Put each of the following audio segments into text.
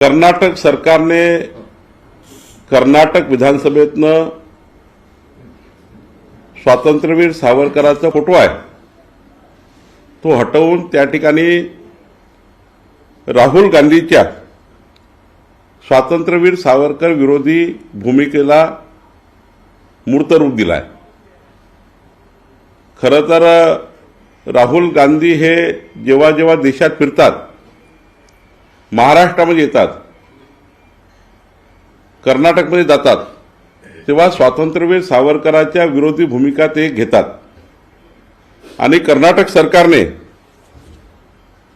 कर्नाटक सरकारने कर्नाटक विधानसभेतनं स्वातंत्र्यवीर सावरकरांचा फोटो आहे. तो हटवून त्या ठिकाणी राहुल गांधीच्या स्वातंत्र्यवीर सावरकर विरोधी भूमिकेला मूर्तरूप दिलाय. खरं तर राहुल गांधी हे जेव्हा जेव्हा देशात फिरतात महाराष्ट्रामध्ये येतात. कर्नाटकमध्ये जातात. तेव्हा स्वातंत्र्यवीर सावरकरांच्या विरोधी भूमिका ते घेतात. आणि कर्नाटक सरकारने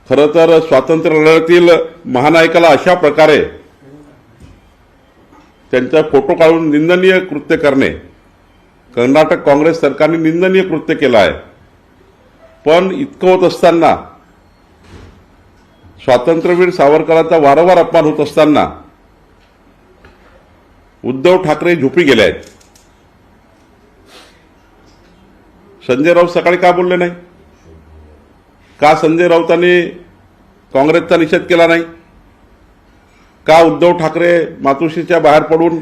खरं तर स्वातंत्र्य लढ्यातील महानायकाला अशा प्रकारे त्यांचा फोटो काढून निंदनीय कृत्य करणे. कर्नाटक काँग्रेस सरकारने निंदनीय कृत्य केलं आहे. पण इतकं होत असताना स्वातंत्र्यवीर सावरकरांचा वारंवार अपमान होत असताना उद्धव ठाकरे झोपी गेले आहेत. संजय राऊत सकाळी का बोलले नाही? का संजय राऊतांनी काँग्रेसचा निषेध केला नाही? का उद्धव ठाकरे मातोश्रीच्या बाहेर पडून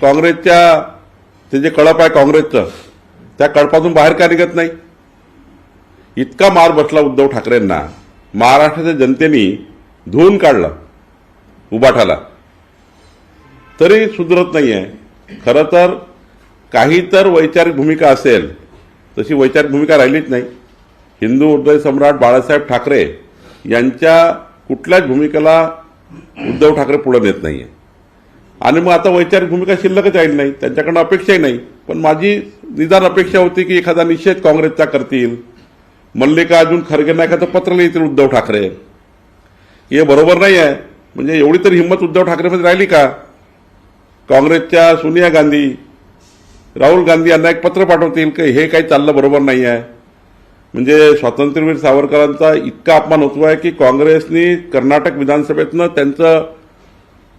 काँग्रेसच्या ते जे कळप आहे काँग्रेसचं त्या कळपातून बाहेर का निघत नाही? इतका मार बसला उद्धव ठाकरेंना. महाराष्ट्राच्या जनतेने धुवून काढलं उबाठाला. तरी सुधरत नाही आहे खरं तर काही तर वैचारिक भूमिका असेल तशी वैचारिक भूमिका राहिलीच नाही. हिंदू हृदय सम्राट बाळासाहेब ठाकरे यांच्या कुठल्याच भूमिकेला उद्धव ठाकरे पुढे नेत नाही आहे आणि मग आता वैचारिक भूमिका शिल्लकच राहील नाही त्यांच्याकडनं अपेक्षाही नाही. पण माझी निदान अपेक्षा होती की एखादा निषेध काँग्रेसचा करतील मल्लिकार्जुन खरगे नायकाचं पत्र लिहितील उद्धव ठाकरे? हे बरोबर नाही आहे म्हणजे एवढी तरी हिंमत उद्धव ठाकरेमध्ये राहिली का? काँग्रेसच्या सोनिया गांधी राहुल गांधी यांना एक पत्र पाठवतील की हे काही चाललं बरोबर नाही आहे म्हणजे स्वातंत्र्यवीर सावरकरांचा इतका अपमान होतो आहे की काँग्रेसनी कर्नाटक विधानसभेतनं त्यांचं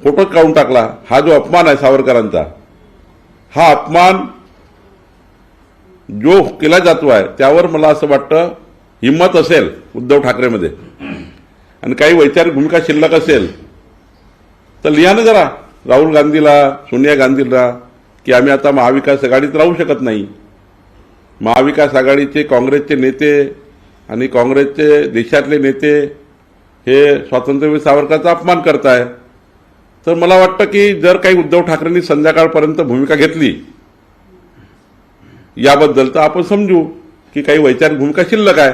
फोटो काढून टाकला. हा जो अपमान आहे सावरकरांचा हा अपमान जो केला जातो आहे त्यावर मला असं वाटतं हिंमत असेल उद्धव ठाकरेमध्ये. आणि काही वैचारिक भूमिका शिल्लक असेल तर लिहा ना जरा. राहुल गांधीला सोनिया गांधीला की आम्ही आता महाविकास आघाडीत राहू शकत नाही. महाविकास आघाडीचे काँग्रेसचे नेते आणि काँग्रेसचे देशातले नेते हे स्वातंत्र्यवीर सावरकरचा अपमान करताय. तर मला वाटतं की जर काही उद्धव ठाकरेंनी संध्याकाळपर्यंत भूमिका घेतली याबद्दल तर आपण समजू की काही वैचारिक भूमिका शिल्लक आहे.